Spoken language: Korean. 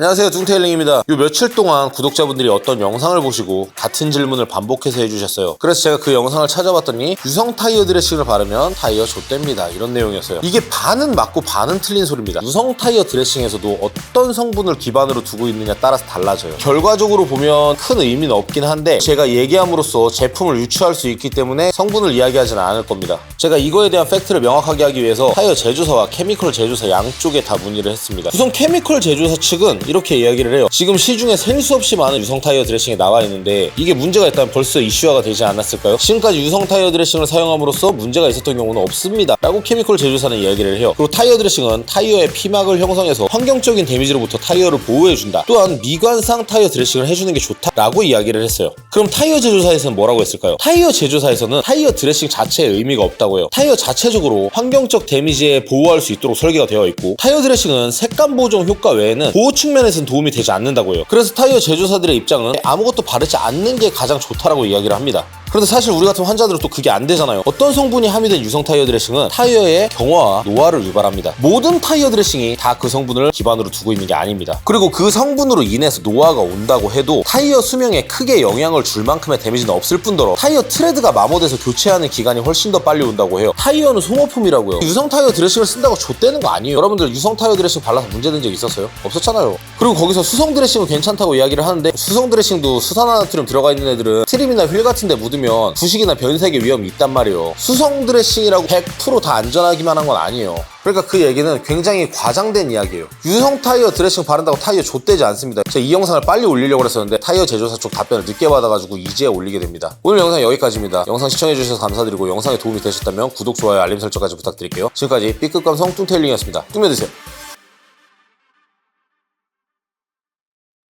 안녕하세요. 뚱테일링입니다. 요 며칠 동안 구독자분들이 어떤 영상을 보시고 같은 질문을 반복해서 해주셨어요. 그래서 제가 그 영상을 찾아봤더니 유성 타이어 드레싱을 바르면 타이어 좆됩니다. 이런 내용이었어요. 이게 반은 맞고 반은 틀린 소리입니다. 유성 타이어 드레싱에서도 어떤 성분을 기반으로 두고 있느냐 따라서 달라져요. 결과적으로 보면 큰 의미는 없긴 한데 제가 얘기함으로써 제품을 유추할 수 있기 때문에 성분을 이야기하지는 않을 겁니다. 제가 이거에 대한 팩트를 명확하게 하기 위해서 타이어 제조사와 케미컬 제조사 양쪽에 다 문의를 했습니다. 우선 케미컬 제조사 측은 이렇게 이야기를 해요. 지금 시중에 셀 수 없이 많은 유성 타이어 드레싱이 나와 있는데 이게 문제가 있다면 벌써 이슈화가 되지 않았을까요? 지금까지 유성 타이어 드레싱을 사용함으로써 문제가 있었던 경우는 없습니다. 라고 케미컬 제조사는 이야기를 해요. 그리고 타이어 드레싱은 타이어의 피막을 형성해서 환경적인 데미지로부터 타이어를 보호해준다. 또한 미관상 타이어 드레싱을 해주는 게 좋다 라고 이야기를 했어요. 그럼 타이어 제조사에서는 뭐라고 했을까요? 타이어 제조사에서는 타이어 드레싱 자체에 의미가 없다고요. 타이어 자체적으로 환경적 데미지에 보호할 수 있도록 설계가 되어 있고 타이어 드레싱은 색감 보정 효과 외에는 보호 측면 에서는 도움이 되지 않는다고요. 그래서 타이어 제조사들의 입장은 아무것도 바르지 않는 게 가장 좋다라고 이야기를 합니다. 그런데 사실 우리 같은 환자들은 또 그게 안 되잖아요. 어떤 성분이 함유된 유성 타이어 드레싱은 타이어의 경화와 노화를 유발합니다. 모든 타이어 드레싱이 다 그 성분을 기반으로 두고 있는 게 아닙니다. 그리고 그 성분으로 인해서 노화가 온다고 해도 타이어 수명에 크게 영향을 줄 만큼의 데미지는 없을 뿐더러 타이어 트레드가 마모돼서 교체하는 기간이 훨씬 더 빨리 온다고 해요. 타이어는 소모품이라고요. 유성 타이어 드레싱을 쓴다고 좆되는 거 아니에요. 여러분들 유성 타이어 드레싱 발라서 문제 된 적 있었어요? 없었잖아요. 그리고 거기서 수성 드레싱은 괜찮다고 이야기를 하는데 수성 드레싱도 수산화나트륨 들어가 있는 애들은 트림이나 휠 같은 데 묻으면 부식이나 변색의 위험이 있단 말이에요. 수성 드레싱이라고 100%다 안전하기만 한 건 아니에요. 그러니까 그 얘기는 굉장히 과장된 이야기예요. 유성 타이어 드레싱 바른다고 타이어 좆되지 않습니다. 제가 이 영상을 빨리 올리려고 했었는데 타이어 제조사 쪽 답변을 늦게 받아가지고 이제 올리게 됩니다. 오늘 영상 여기까지입니다. 영상 시청해주셔서 감사드리고 영상이 도움이 되셨다면 구독, 좋아요, 알림 설정까지 부탁드릴게요. 지금까지 B급 감성 뚱테일링이었습니다. 뚱매드세요.